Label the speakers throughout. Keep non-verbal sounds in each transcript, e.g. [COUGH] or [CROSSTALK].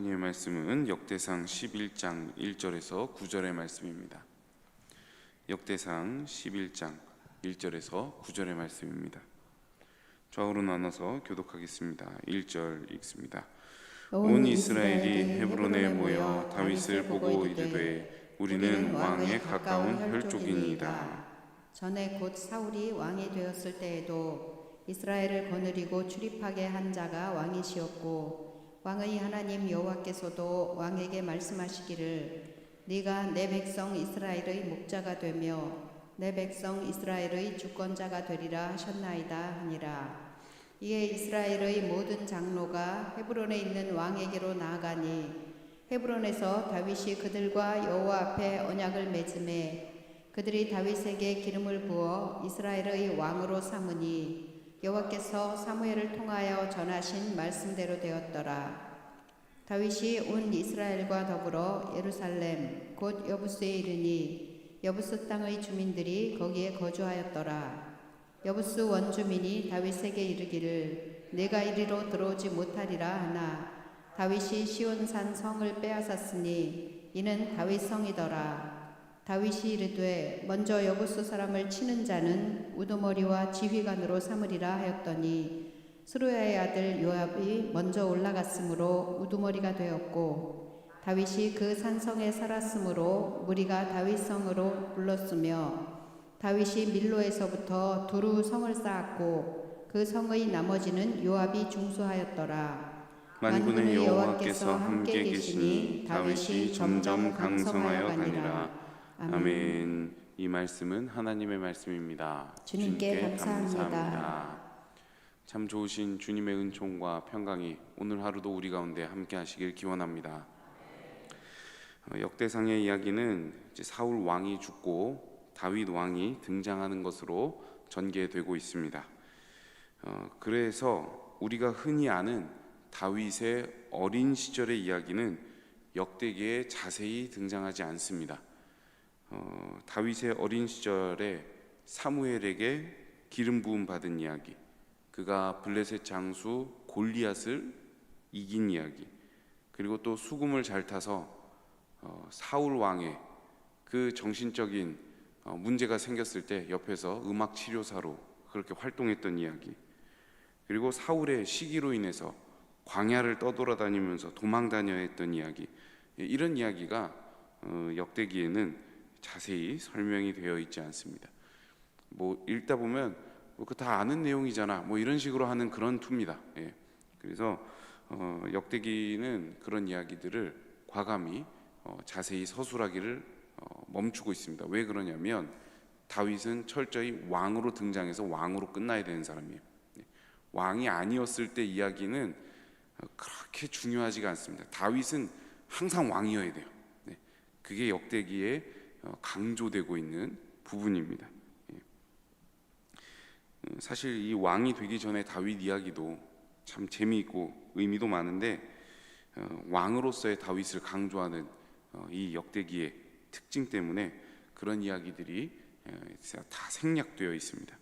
Speaker 1: 하나님의 말씀은 역대상 11장 1절에서 9절의 말씀입니다. 역대상 11장 1절에서 9절의 말씀입니다. 좌우로 나눠서 교독하겠습니다. 1절 읽습니다. 온 이스라엘이 헤브론에 모여 다윗을 보고 이르되 우리는 왕에 가까운 혈족이니이다.
Speaker 2: 전에 곧 사울이 왕이 되었을 때에도 이스라엘을 거느리고 출입하게 한 자가 왕이시었고 왕의 하나님 여호와께서도 왕에게 말씀하시기를 네가 내 백성 이스라엘의 목자가 되며 내 백성 이스라엘의 주권자가 되리라 하셨나이다 하니라. 이에 이스라엘의 모든 장로가 헤브론에 있는 왕에게로 나아가니 헤브론에서 다윗이 그들과 여호와 앞에 언약을 맺음에 그들이 다윗에게 기름을 부어 이스라엘의 왕으로 삼으니 여호와께서 사무엘을 통하여 전하신 말씀대로 되었더라. 다윗이 온 이스라엘과 더불어 예루살렘 곧 여부스에 이르니 여부스 땅의 주민들이 거기에 거주하였더라. 여부스 원주민이 다윗에게 이르기를 내가 이리로 들어오지 못하리라 하나 다윗이 시온산 성을 빼앗았으니 이는 다윗 성이더라. 다윗이 이르되 먼저 여부스 사람을 치는 자는 우두머리와 지휘관으로 삼으리라 하였더니 스루야의 아들 요압이 먼저 올라갔으므로 우두머리가 되었고 다윗이 그 산성에 살았으므로 무리가 다윗성으로 불렀으며 다윗이 밀로에서부터 두루 성을 쌓았고 그 성의 나머지는 요압이 중수하였더라.
Speaker 1: 만군의 여호와께서 함께 계시니 다윗이 점점 강성하여 가니라. 아멘. 이 말씀은 하나님의 말씀입니다.
Speaker 2: 주님께 감사합니다.
Speaker 1: 참 좋으신 주님의 은총과 평강이 오늘 하루도 우리 가운데 함께 하시길 기원합니다. 어, 역대상의 이야기는 사울 왕이 죽고 다윗 왕이 등장하는 것으로 전개되고 있습니다. 어, 그래서 우리가 흔히 아는 다윗의 어린 시절의 이야기는 역대기에 자세히 등장하지 않습니다. 어, 다윗의 어린 시절에 사무엘에게 기름 부음 받은 이야기, 그가 블레셋 장수 골리앗을 이긴 이야기, 그리고 또 수금을 잘 타서 어, 사울 왕의 그 정신적인 어, 문제가 생겼을 때 옆에서 음악 치료사로 그렇게 활동했던 이야기, 그리고 사울의 시기로 인해서 광야를 떠돌아다니면서 도망 다녀야 했던 이야기, 예, 이런 이야기가 어, 역대기에는 자세히 설명이 되어 있지 않습니다. 뭐 읽다 보면 뭐 그 다 아는 내용이잖아. 뭐 이런 식으로 하는 그런 투입니다. 예. 그래서 어, 역대기는 그런 이야기들을 과감히 어, 자세히 서술하기를 어, 멈추고 있습니다. 왜 그러냐면 다윗은 철저히 왕으로 등장해서 왕으로 끝나야 되는 사람이에요. 예. 왕이 아니었을 때 이야기는 어, 그렇게 중요하지가 않습니다. 다윗은 항상 왕이어야 돼요. 네. 그게 역대기에 어, 강조되고 있는 부분입니다. 예. 음, 사실 이 왕이 되기 전에 다윗 이야기도 참 재미있고 의미도 많은데 어, 왕으로서의 다윗을 강조하는 어, 이 역대기의 특징 때문에 그런 이야기들이 다 생략되어 있습니다.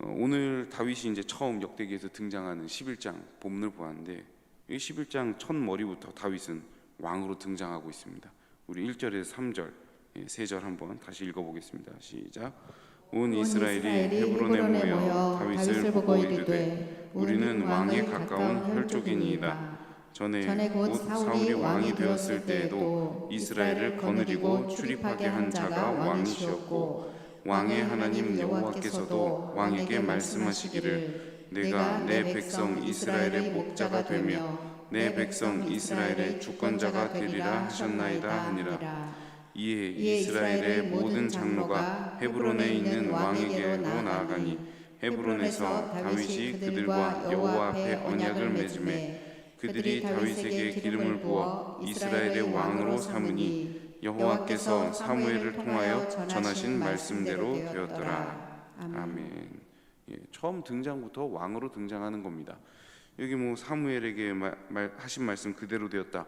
Speaker 1: 오늘 다윗이 이제 처음 역대기에서 등장하는 11장 본문을 보았는데 이 11장 첫 머리부터 다윗은 왕으로 등장하고 있습니다. 우리 1절에서 3절 세 절 한번 다시 읽어보겠습니다. 시작. 온 이스라엘이 헤브론에 모여 다윗을 보고 이르되 우리는 왕에 가까운 혈족이니이다. 전에 곧 사울이 왕이 되었을 때에도 이스라엘을 거느리고 출입하게 한 자가 왕이시었고 왕의 하나님 여호와께서도 왕에게 말씀하시기를 내가 내 백성 이스라엘의 목자가 되며 내 백성 이스라엘의 주권자가 되리라 하셨나이다 하니라. 이에 이스라엘의 모든 장로가 헤브론에 있는 왕에게로 나아가니 헤브론에서 다윗이 그들과 여호와 앞에 언약을 맺음에 그들이 다윗에게 기름을 부어 이스라엘의 왕으로 삼으니 여호와께서 사무엘을 통하여 전하신 말씀대로 되었더라. 아멘. 예, 처음 등장부터 왕으로 등장하는 겁니다. 여기 뭐 사무엘에게 말, 말, 하신 말씀 그대로 되었다.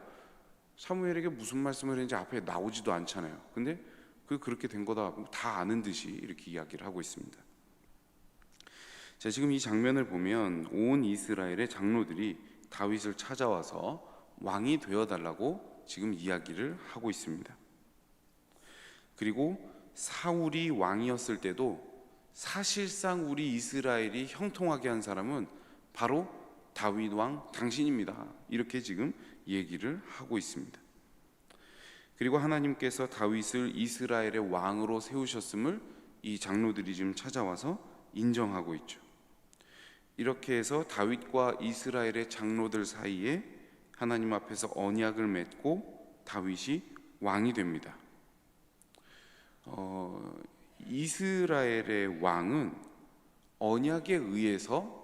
Speaker 1: 사무엘에게 무슨 말씀을 했는지 앞에 나오지도 않잖아요. 근데 그 그렇게 된 거다 다 아는 듯이 이렇게 이야기를 하고 있습니다. 자, 지금 이 장면을 보면 온 이스라엘의 장로들이 다윗을 찾아와서 왕이 되어 달라고 지금 이야기를 하고 있습니다. 그리고 사울이 왕이었을 때도 사실상 우리 이스라엘이 형통하게 한 사람은 바로 다윗 왕 당신입니다. 이렇게 지금 얘기를 하고 있습니다. 그리고 하나님께서 다윗을 이스라엘의 왕으로 세우셨음을 이 장로들이 지금 찾아와서 인정하고 있죠. 이렇게 해서 다윗과 이스라엘의 장로들 사이에 하나님 앞에서 언약을 맺고 다윗이 왕이 됩니다. 어, 이스라엘의 왕은 언약에 의해서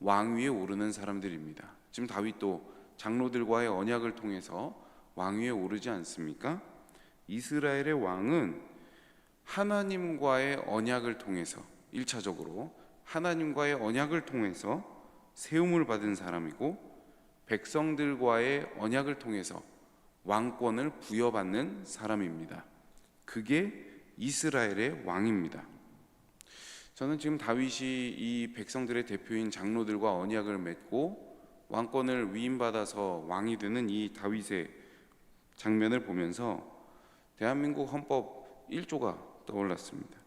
Speaker 1: 왕위에 오르는 사람들입니다. 지금 다윗도 장로들과의 언약을 통해서 왕위에 오르지 않습니까? 이스라엘의 왕은 하나님과의 언약을 통해서 일차적으로 하나님과의 언약을 통해서 세움을 받은 사람이고 백성들과의 언약을 통해서 왕권을 부여받는 사람입니다. 그게 이스라엘의 왕입니다. 저는 지금 다윗이 이 백성들의 대표인 장로들과 언약을 맺고 왕권을 위임받아서 왕이 되는 이 다윗의 장면을 보면서 대한민국 헌법 1조가 떠올랐습니다.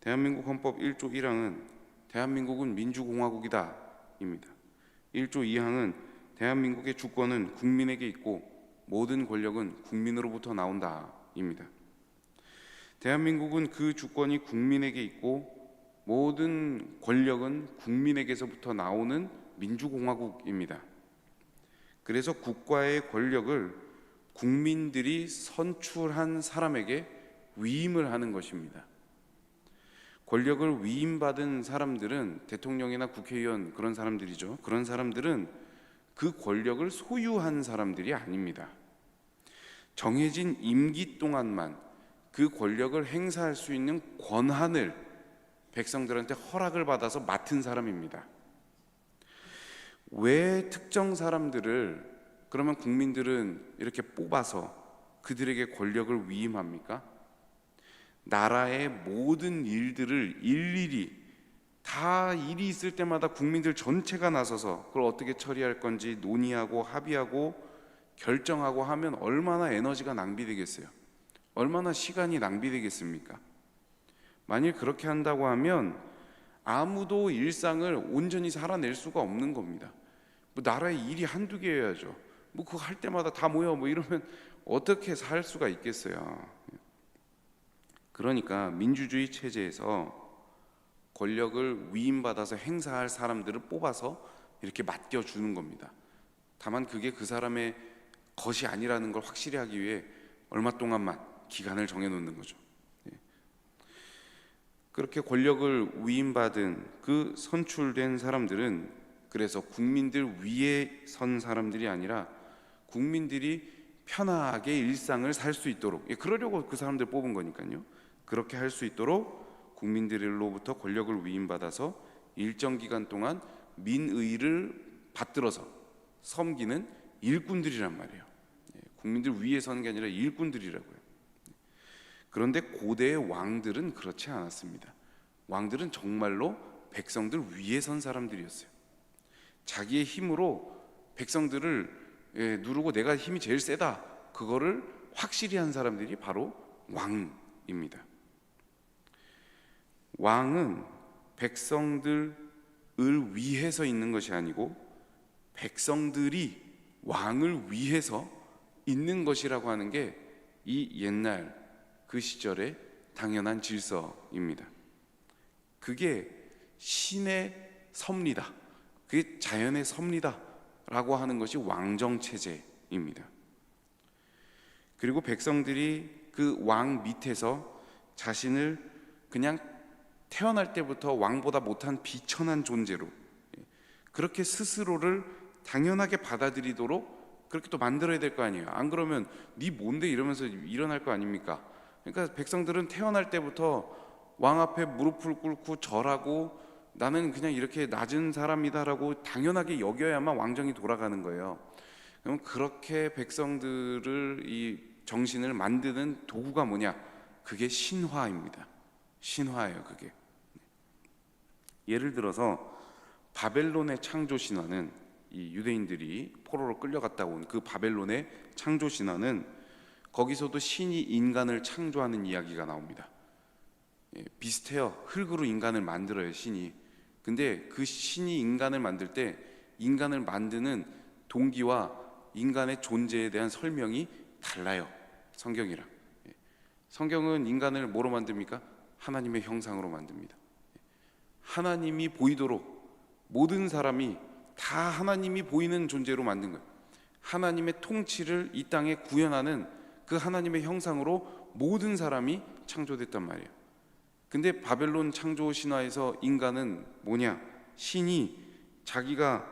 Speaker 1: 대한민국 헌법 1조 1항은 대한민국은 민주공화국이다 입니다. 1조 2항은 대한민국의 주권은 국민에게 있고 모든 권력은 국민으로부터 나온다 입니다. 대한민국은 그 주권이 국민에게 있고 모든 권력은 국민에게서부터 나오는 민주공화국입니다. 그래서 국가의 권력을 국민들이 선출한 사람에게 위임을 하는 것입니다. 권력을 위임받은 사람들은 대통령이나 국회의원 그런 사람들이죠. 그런 사람들은 그 권력을 소유한 사람들이 아닙니다. 정해진 임기 동안만 그 권력을 행사할 수 있는 권한을 백성들한테 허락을 받아서 맡은 사람입니다. 왜 특정 사람들을 그러면 국민들은 이렇게 뽑아서 그들에게 권력을 위임합니까? 나라의 모든 일들을 일일이 다 일이 있을 때마다 국민들 전체가 나서서 그걸 어떻게 처리할 건지 논의하고 합의하고 결정하고 하면 얼마나 에너지가 낭비되겠어요. 얼마나 시간이 낭비되겠습니까? 만일 그렇게 한다고 하면 아무도 일상을 온전히 살아낼 수가 없는 겁니다. 뭐 나라의 일이 한두 개여야죠. 뭐 그거 할 때마다 다 모여 뭐 이러면 어떻게 살 수가 있겠어요. 그러니까 민주주의 체제에서 권력을 위임받아서 행사할 사람들을 뽑아서 이렇게 맡겨 주는 겁니다. 다만 그게 그 사람의 것이 아니라는 걸 확실히 하기 위해 얼마 동안만 기간을 정해 놓는 거죠. 예. 그렇게 권력을 위임받은 그 선출된 사람들은 그래서 국민들 위에 선 사람들이 아니라 국민들이 편하게 일상을 살 수 있도록 예, 그러려고 그 사람들 뽑은 거니까요. 그렇게 할 수 있도록 국민들로부터 권력을 위임받아서 일정 기간 동안 민의를 받들어서 섬기는 일꾼들이란 말이에요. 예, 국민들 위에 서는 게 아니라 일꾼들이라고요. 그런데 고대의 왕들은 그렇지 않았습니다. 왕들은 정말로 백성들 위에 선 사람들이었어요. 자기의 힘으로 백성들을 예, 누르고 내가 힘이 제일 세다 그거를 확실히 한 사람들이 바로 왕입니다. 왕은 백성들을 위해서 있는 것이 아니고 백성들이 왕을 위해서 있는 것이라고 하는 게 이 옛날 그 시절의 당연한 질서입니다. 그게 신의 섭리다. 그게 자연의 섭리다라고 하는 것이 왕정 체제입니다. 그리고 백성들이 그 왕 밑에서 자신을 그냥 태어날 때부터 왕보다 못한 비천한 존재로 그렇게 스스로를 당연하게 받아들이도록 그렇게 또 만들어야 될 거 아니에요. 안 그러면 네 뭔데 이러면서 일어날 거 아닙니까? 그러니까 백성들은 태어날 때부터 왕 앞에 무릎을 꿇고 절하고 나는 그냥 이렇게 낮은 사람이다라고 당연하게 여겨야만 왕정이 돌아가는 거예요. 그럼 그렇게 백성들을 이 정신을 만드는 도구가 뭐냐? 그게 신화입니다. 신화예요, 그게. 예를 들어서 바벨론의 창조 신화는 이 유대인들이 포로로 끌려갔다 온 그 바벨론의 창조 신화는 거기서도 신이 인간을 창조하는 이야기가 나옵니다. 예, 비슷해요. 흙으로 인간을 만들어요, 신이. 근데 그 신이 인간을 만들 때 인간을 만드는 동기와 인간의 존재에 대한 설명이 달라요. 성경이랑. 예. 성경은 인간을 뭐로 만듭니까? 하나님의 형상으로 만듭니다. 예. 하나님이 보이도록 모든 사람이 다 하나님이 보이는 존재로 만든 거예요. 하나님의 통치를 이 땅에 구현하는 그 하나님의 형상으로 모든 사람이 창조됐단 말이에요. 근데 바벨론 창조 신화에서 인간은 뭐냐? 신이 자기가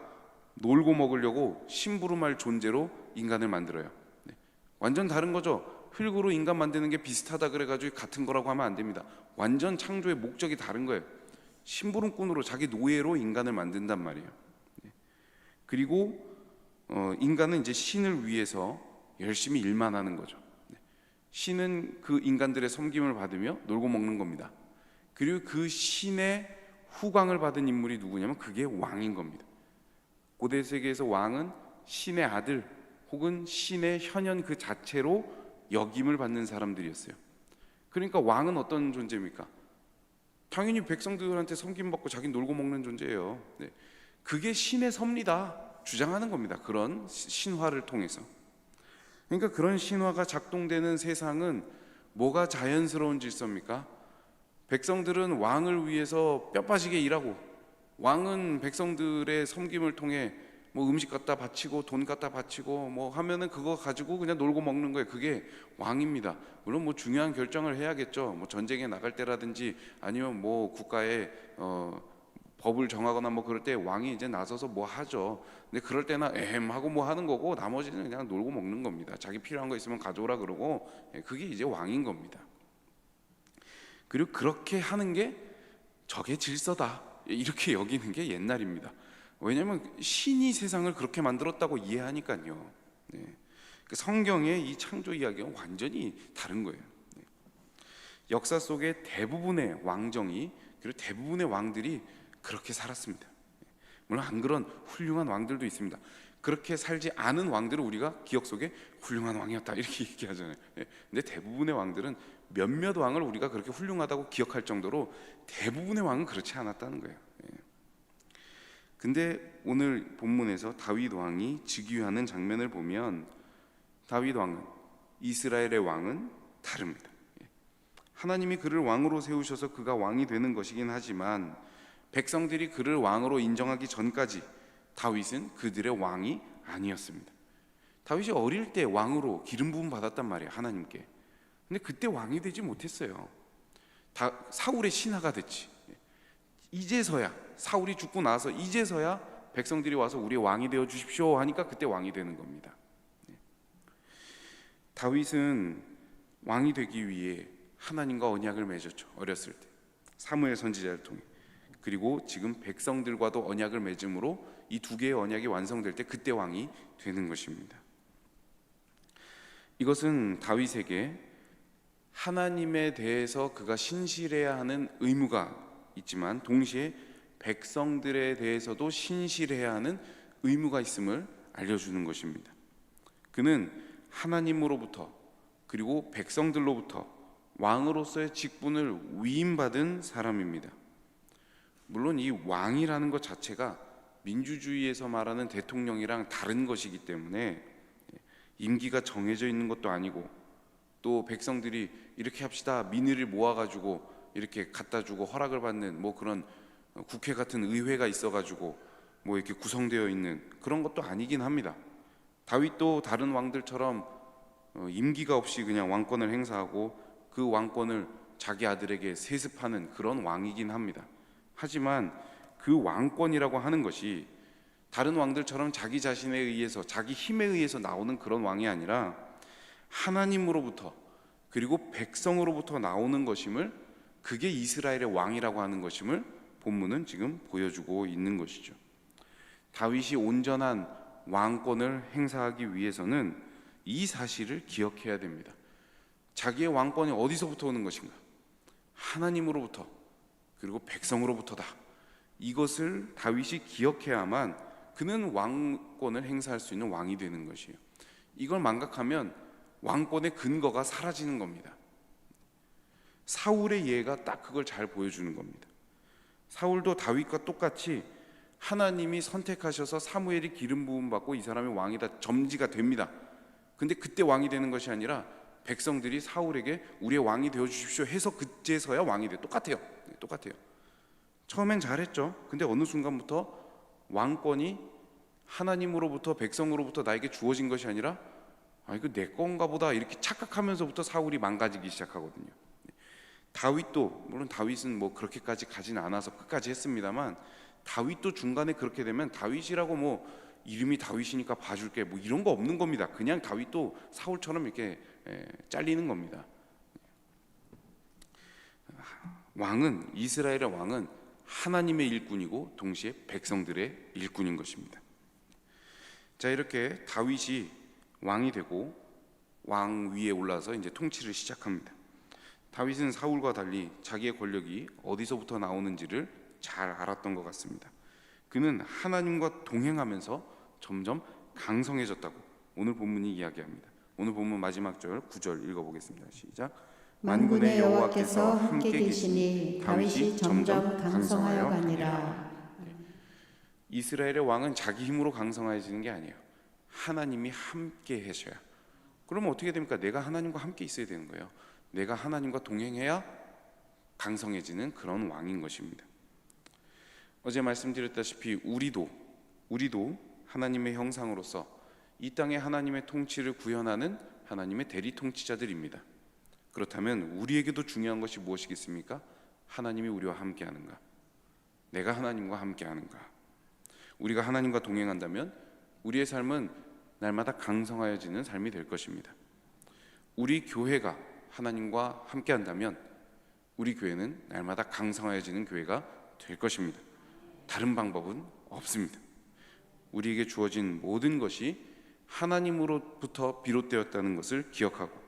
Speaker 1: 놀고 먹으려고 심부름할 존재로 인간을 만들어요. 네. 완전 다른 거죠. 흙으로 인간 만드는 게 비슷하다 그래가지고 같은 거라고 하면 안 됩니다. 완전 창조의 목적이 다른 거예요. 심부름꾼으로 자기 노예로 인간을 만든단 말이에요. 네. 그리고 어, 인간은 이제 신을 위해서 열심히 일만 하는 거죠. 네. 신은 그 인간들의 섬김을 받으며 놀고 먹는 겁니다. 그리고 그 신의 후광을 받은 인물이 누구냐면 그게 왕인 겁니다. 고대 세계에서 왕은 신의 아들 혹은 신의 현현 그 자체로 역임을 받는 사람들이었어요. 그러니까 왕은 어떤 존재입니까? 당연히 백성들한테 섬김받고 자기 놀고 먹는 존재예요. 네. 그게 신의 섭리다 주장하는 겁니다. 그런 시- 신화를 통해서. 그러니까 그런 신화가 작동되는 세상은 뭐가 자연스러운 질서입니까? 백성들은 왕을 위해서 뼈 빠지게 일하고 왕은 백성들의 섬김을 통해 뭐 음식 갖다 바치고 돈 갖다 바치고 뭐 하면은 그거 가지고 그냥 놀고 먹는 거예요. 그게 왕입니다. 물론 뭐 중요한 결정을 해야겠죠. 뭐 전쟁에 나갈 때라든지 아니면 뭐 국가의 어 법을 정하거나 뭐 그럴 때 왕이 이제 나서서 뭐 하죠. 근데 그럴 때나 엠 하고 뭐 하는 거고 나머지는 그냥 놀고 먹는 겁니다. 자기 필요한 거 있으면 가져오라 그러고 예, 그게 이제 왕인 겁니다. 그리고 그렇게 하는 게 저게 질서다. 이렇게 여기는 게 옛날입니다. 왜냐하면 신이 세상을 그렇게 만들었다고 이해하니까요. 네. 그 성경의 이 창조 이야기가 완전히 다른 거예요. 네. 역사 속에 대부분의 왕정이 그리고 대부분의 왕들이 그렇게 살았습니다. 네. 물론 안 그런 훌륭한 왕들도 있습니다. 그렇게 살지 않은 왕들은 우리가 기억 속에 훌륭한 왕이었다 이렇게 [LAUGHS] 얘기하잖아요. 네. 근데 대부분의 왕들은 몇몇 왕을 우리가 그렇게 훌륭하다고 기억할 정도로 대부분의 왕은 그렇지 않았다는 거예요. 예. 근데 오늘 본문에서 다윗 왕이 즉위하는 장면을 보면 다윗 왕은 이스라엘의 왕은 다릅니다. 예. 하나님이 그를 왕으로 세우셔서 그가 왕이 되는 것이긴 하지만 백성들이 그를 왕으로 인정하기 전까지 다윗은 그들의 왕이 아니었습니다. 다윗이 어릴 때 왕으로 기름 부음 받았단 말이에요. 하나님께. 근데 그때 왕이 되지 못했어요. 다 사울의 신하가 됐지. 이제서야 사울이 죽고 나서 이제서야 백성들이 와서 우리 왕이 되어 주십시오 하니까 그때 왕이 되는 겁니다. 네. 다윗은 왕이 되기 위해 하나님과 언약을 맺었죠. 어렸을 때 사무엘 선지자를 통해 그리고 지금 백성들과도 언약을 맺음으로 이 두 개의 언약이 완성될 때 그때 왕이 되는 것입니다. 이것은 다윗에게 하나님에 대해서 그가 신실해야 하는 의무가 있지만 동시에 백성들에 대해서도 신실해야 하는 의무가 있음을 알려주는 것입니다. 그는 하나님으로부터 그리고 백성들로부터 왕으로서의 직분을 위임받은 사람입니다. 물론 이 왕이라는 것 자체가 민주주의에서 말하는 대통령이랑 다른 것이기 때문에 임기가 정해져 있는 것도 아니고 또 백성들이 이렇게 합시다 민의를 모아가지고 이렇게 갖다 주고 허락을 받는 뭐 그런 국회 같은 의회가 있어가지고 뭐 이렇게 구성되어 있는 그런 것도 아니긴 합니다. 다윗도 다른 왕들처럼 어, 임기가 없이 그냥 왕권을 행사하고 그 왕권을 자기 아들에게 세습하는 그런 왕이긴 합니다. 하지만 그 왕권이라고 하는 것이 다른 왕들처럼 자기 자신에 의해서 자기 힘에 의해서 나오는 그런 왕이 아니라 하나님으로부터 그리고 백성으로부터 나오는 것임을 그게 이스라엘의 왕이라고 하는 것임을 본문은 지금 보여주고 있는 것이죠. 다윗이 온전한 왕권을 행사하기 위해서는 이 사실을 기억해야 됩니다. 자기의 왕권이 어디서부터 오는 것인가? 하나님으로부터 그리고 백성으로부터다. 이것을 다윗이 기억해야만 그는 왕권을 행사할 수 있는 왕이 되는 것이에요. 이걸 망각하면 왕권의 근거가 사라지는 겁니다. 사울의 예가 딱 그걸 잘 보여주는 겁니다. 사울도 다윗과 똑같이 하나님이 선택하셔서 사무엘이 기름 부음 받고 이 사람이 왕이다 점지가 됩니다. 근데 그때 왕이 되는 것이 아니라 백성들이 사울에게 우리의 왕이 되어 주십시오 해서 그제서야 왕이 돼. 똑같아요. 네, 똑같아요. 처음엔 잘했죠. 근데 어느 순간부터 왕권이 하나님으로부터 백성으로부터 나에게 주어진 것이 아니라 아 이거 내 건가 보다 이렇게 착각하면서부터 사울이 망가지기 시작하거든요. 네. 다윗도 물론 다윗은 뭐 그렇게까지 가진 않아서 끝까지 했습니다만 다윗도 중간에 그렇게 되면 다윗이라고 뭐 이름이 다윗이니까 봐줄게 뭐 이런 거 없는 겁니다. 그냥 다윗도 사울처럼 이렇게 에, 잘리는 겁니다. 왕은 이스라엘의 왕은 하나님의 일꾼이고 동시에 백성들의 일꾼인 것입니다. 자 이렇게 다윗이 왕이 되고 왕 위에 올라서 이제 통치를 시작합니다. 다윗은 사울과 달리 자기의 권력이 어디서부터 나오는지를 잘 알았던 것 같습니다. 그는 하나님과 동행하면서 점점 강성해졌다고 오늘 본문이 이야기합니다. 오늘 본문 마지막 절 9절 읽어보겠습니다. 시작.
Speaker 2: 만군의 여호와께서 함께 계시니 다윗이 점점 강성하여 가니라.
Speaker 1: 이스라엘의 왕은 자기 힘으로 강성해지는 게 아니에요. 하나님이 함께 하셔야. 그러면 어떻게 됩니까? 내가 하나님과 함께 있어야 되는 거예요. 내가 하나님과 동행해야 강성해지는 그런 왕인 것입니다. 어제 말씀드렸다시피 우리도 우리도 하나님의 형상으로서 이 땅에 하나님의 통치를 구현하는 하나님의 대리 통치자들입니다. 그렇다면 우리에게도 중요한 것이 무엇이겠습니까? 하나님이 우리와 함께 하는가? 내가 하나님과 함께 하는가? 우리가 하나님과 동행한다면 우리의 삶은 날마다 강성하여지는 삶이 될 것입니다. 우리 교회가 하나님과 함께 한다면 우리 교회는 날마다 강성하여지는 교회가 될 것입니다. 다른 방법은 없습니다. 우리에게 주어진 모든 것이 하나님으로부터 비롯되었다는 것을 기억하고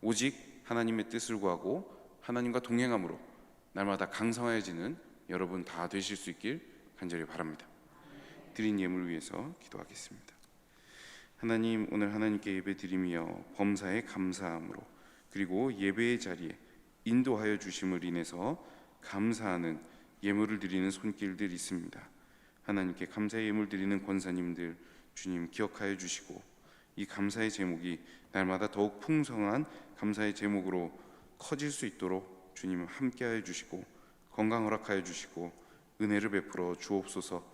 Speaker 1: 오직 하나님의 뜻을 구하고 하나님과 동행함으로 날마다 강성해지는 여러분 다 되실 수 있길 간절히 바랍니다. 드린 예물을 위해서 기도하겠습니다. 하나님 오늘 하나님께 예배드리며 범사에 감사함으로 그리고 예배의 자리에 인도하여 주심을 인해서 감사하는 예물을 드리는 손길들 있습니다. 하나님께 감사의 예물 드리는 권사님들 주님 기억하여 주시고 이 감사의 제목이 날마다 더욱 풍성한 감사의 제목으로 커질 수 있도록 주님 함께하여 주시고 건강 허락하여 주시고 은혜를 베풀어 주옵소서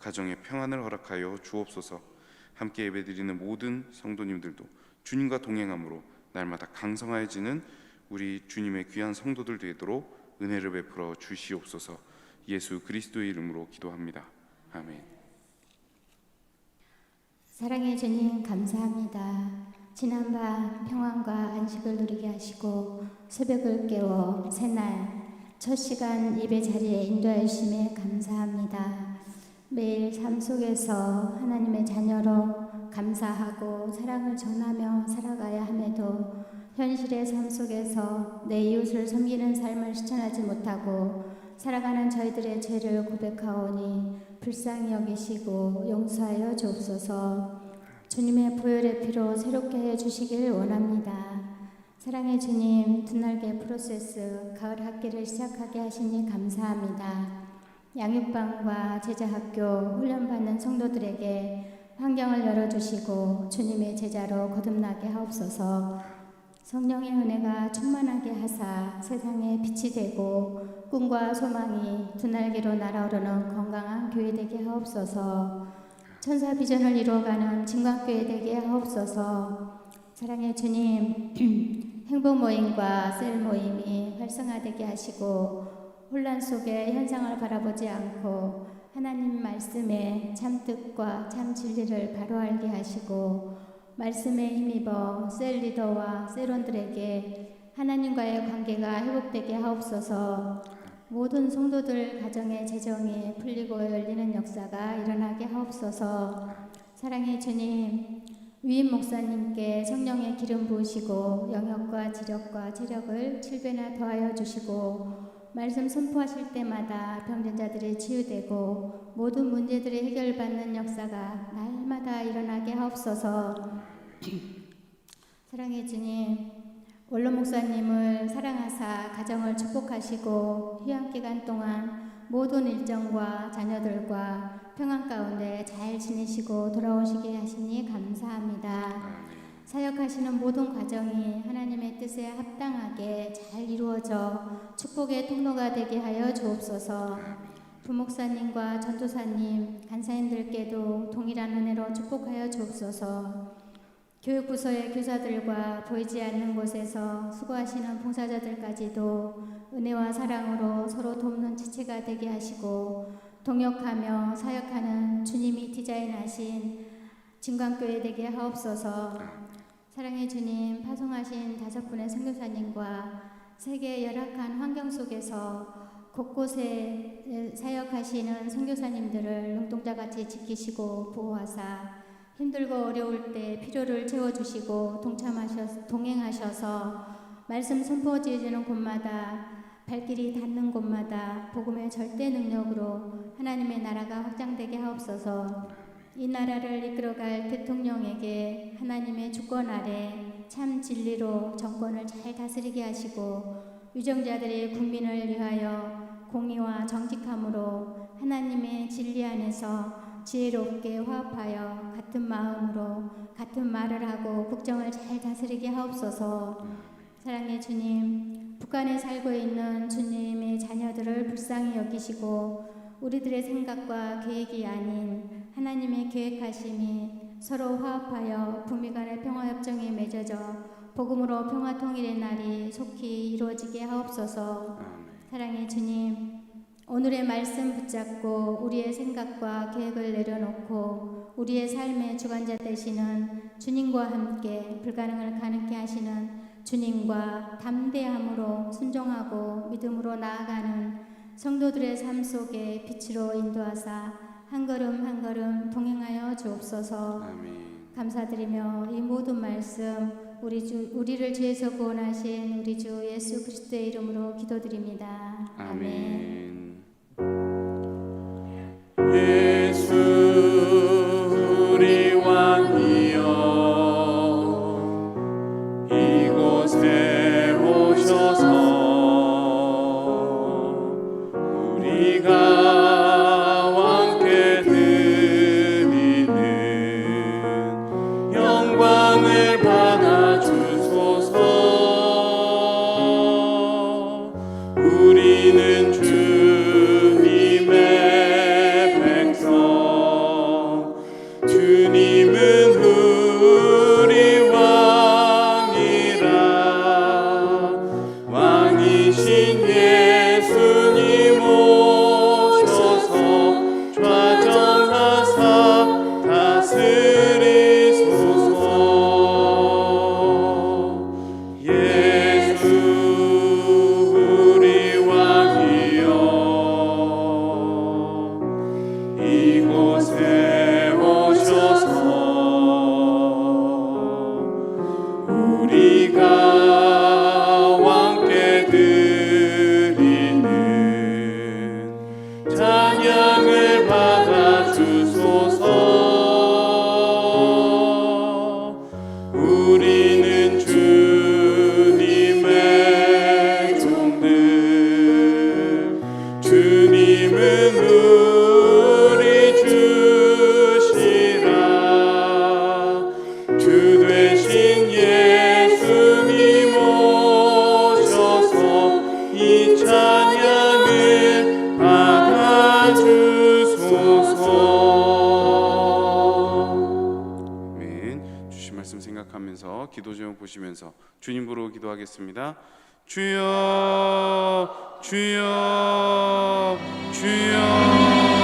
Speaker 1: 가정에 평안을 허락하여 주옵소서 함께 예배드리는 모든 성도님들도 주님과 동행함으로 날마다 강성하여지는 우리 주님의 귀한 성도들 되도록 은혜를 베풀어 주시옵소서 예수 그리스도의 이름으로 기도합니다. 아멘.
Speaker 3: 사랑의 주님 감사합니다. 지난 밤 평안과 안식을 누리게 하시고 새벽을 깨워 새날 첫 시간 예배 자리에 인도하여 주심에 감사합니다. 매일 삶 속에서 하나님의 자녀로 감사하고 사랑을 전하며 살아가야 함에도 현실의 삶 속에서 내 이웃을 섬기는 삶을 실천하지 못하고 살아가는 저희들의 죄를 고백하오니 불쌍히 여기시고 용서하여 주옵소서. 주님의 보혈의 피로 새롭게 해 주시길 원합니다. 사랑의 주님, 드날개 프로세스 가을 학기를 시작하게 하시니 감사합니다. 양육반과 제자학교 훈련받는 성도들에게 환경을 열어주시고 주님의 제자로 거듭나게 하옵소서. 성령의 은혜가 충만하게 하사 세상에 빛이 되고 꿈과 소망이 두 날개로 날아오르는 건강한 교회 되게 하옵소서. 천사 비전을 이루어가는 진광교회 되게 하옵소서. 사랑의 주님, [CLEARS THROAT] 행복 모임과 셀 모임이 활성화되게 하시고 혼란 속에 현상을 바라보지 않고 하나님 말씀에 참 뜻과 참 진리를 바로 알게 하시고 말씀에 힘입어 셀 리더와 셀원들에게 하나님과의 관계가 회복되게 하옵소서. 모든 성도들 가정의 재정이 풀리고 열리는 역사가 일어나게 하옵소서. 사랑의 주님, 위임 목사님께 성령의 기름 부으시고 영역과 지력과 체력을 칠배나 더하여 주시고 말씀 선포하실 때마다 병든 자들이 치유되고 모든 문제들이 해결받는 역사가 날마다 일어나게 하옵소서. [CLEARS THROAT] 사랑해 주님, 원로 목사님을 사랑하사 가정을 축복하시고 휴양 기간 동안 모든 일정과 자녀들과 평안 가운데 잘 지내시고 돌아오시게 하시니 감사합니다. 사역하시는 모든 과정이 하나님의 뜻에 합당하게 잘 이루어져 축복의 통로가 되게 하여 주옵소서. 부목사님과 전도사님, 간사님들께도 동일한 은혜로 축복하여 주옵소서. 교육부서의 교사들과 보이지 않는 곳에서 수고하시는 봉사자들까지도 은혜와 사랑으로 서로 돕는 지체가 되게 하시고 동역하며 사역하는 주님이 디자인하신 진광교회 되게 하옵소서. 사랑의 주님, 파송하신 다섯 분의 선교사님과 세계 열악한 환경 속에서 곳곳에 사역하시는 선교사님들을 눈동자같이 지키시고 보호하사 힘들고 어려울 때 필요를 채워주시고 동참하셔 동행하셔서 말씀 선포지어지는 곳마다 발길이 닿는 곳마다 복음의 절대 능력으로 하나님의 나라가 확장되게 하옵소서. 이 나라를 이끌어갈 대통령에게 하나님의 주권 아래 참 진리로 정권을 잘 다스리게 하시고 유정자들의 국민을 위하여 공의와 정직함으로 하나님의 진리 안에서 지혜롭게 화합하여 같은 마음으로 같은 말을 하고 국정을 잘 다스리게 하옵소서. 사랑의 주님, 북한에 살고 있는 주님의 자녀들을 불쌍히 여기시고 우리들의 생각과 계획이 아닌 하나님의 계획하심이 서로 화합하여 북미 간의 평화협정이 맺어져 복음으로 평화 통일의 날이 속히 이루어지게 하옵소서. 사랑의 주님, 오늘의 말씀 붙잡고 우리의 생각과 계획을 내려놓고 우리의 삶의 주관자 되시는 주님과 함께 불가능을 가능케 하시는 주님과 담대함으로 순종하고 믿음으로 나아가는 성도들의 삶 속에 빛으로 인도하사 한 걸음 한 걸음 동행하여 주옵소서.
Speaker 1: 아멘.
Speaker 3: 감사드리며 이 모든 말씀 우리 주 우리를 죄에서 구원하신 우리 주 예수 그리스도의 이름으로 기도드립니다.
Speaker 1: 아멘.
Speaker 4: 예수
Speaker 1: 주여 주여 주여